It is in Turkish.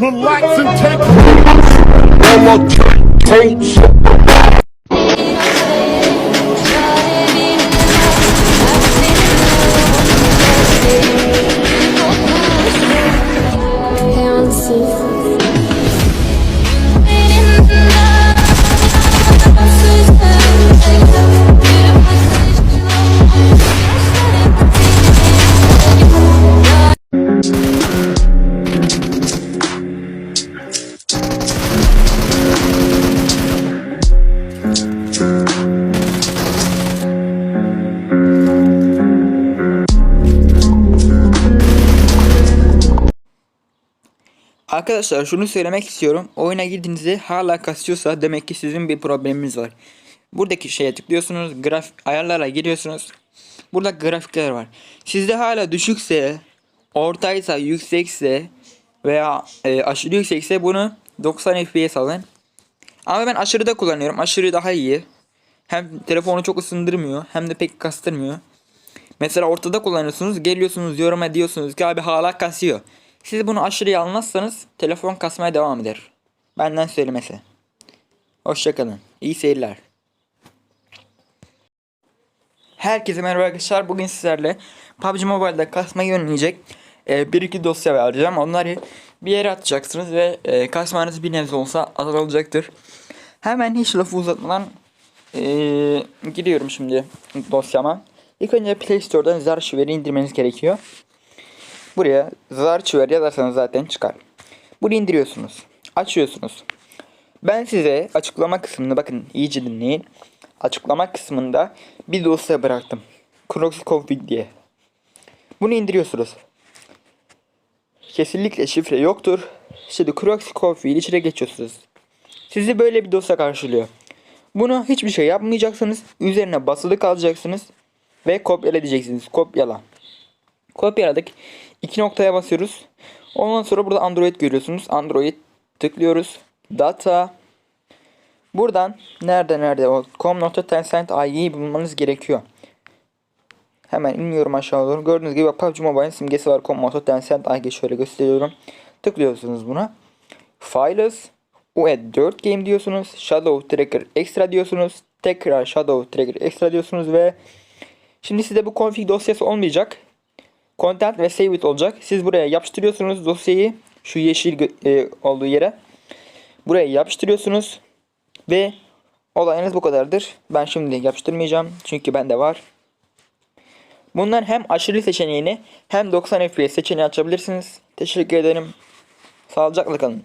relax and take. No more tape. Arkadaşlar şunu söylemek istiyorum. Oyuna girdiğinizde hala kasıyorsa demek ki sizin bir probleminiz var. Buradaki şeye tıklıyorsunuz. Graf ayarlara giriyorsunuz. Burada grafikler var. Sizde hala düşükse, ortaysa, yüksekse veya e, aşırı yüksekse bunu 90 FPS alın. Ama ben aşırıda kullanıyorum. Aşırı daha iyi. Hem telefonu çok ısındırmıyor hem de pek kastırmıyor. Mesela ortada kullanıyorsunuz. Geliyorsunuz yoruma diyorsunuz ki abi hala kasıyor. Siz bunu aşırıya almazsanız telefon kasmaya devam eder. Benden söylemesi. Hoşçakalın. İyi seyirler. Herkese merhaba arkadaşlar. Bugün sizlerle PUBG Mobile'da kasmayı önleyecek e, bir iki dosya vereceğim. Onları bir yere atacaksınız ve e, kasmanız bir nebze olsa azalacaktır. Hemen hiç lafı uzatmadan e, gidiyorum şimdi dosyama. İlk önce Play Store'dan Zarchiver'i indirmeniz gerekiyor. Buraya Zarchiver yazarsanız zaten çıkar. Bunu indiriyorsunuz. Açıyorsunuz. Ben size açıklama kısmında bakın iyice dinleyin. Açıklama kısmında bir dosya bıraktım. Crocs Config diye. Bunu indiriyorsunuz. Kesinlikle şifre yoktur. Şimdi Crocs Config içine geçiyorsunuz. Sizi böyle bir dosya karşılıyor. Bunu hiçbir şey yapmayacaksınız. Üzerine basılı kalacaksınız. Ve kopyala diyeceksiniz. Kopyala. Kopyaladık. İki noktaya basıyoruz. Ondan sonra burada Android görüyorsunuz. Android tıklıyoruz. Data. Buradan nerede nerede o com.tencent IE'yi bulmanız gerekiyor. Hemen iniyorum aşağı doğru. Gördüğünüz gibi PUBG Mobile'in simgesi var. com.tencent IG şöyle gösteriyorum. Tıklıyorsunuz buna. Files. UED 4 game diyorsunuz. Shadow Tracker Extra diyorsunuz. Tekrar Shadow Tracker Extra diyorsunuz ve şimdi size bu config dosyası olmayacak. Content ve Save It olacak. Siz buraya yapıştırıyorsunuz dosyayı. Şu yeşil e, olduğu yere. Buraya yapıştırıyorsunuz. Ve olayınız bu kadardır. Ben şimdi yapıştırmayacağım. Çünkü bende var. Bundan hem aşırı seçeneğini hem 90 FPS seçeneği açabilirsiniz. Teşekkür ederim. Sağlıcakla kalın.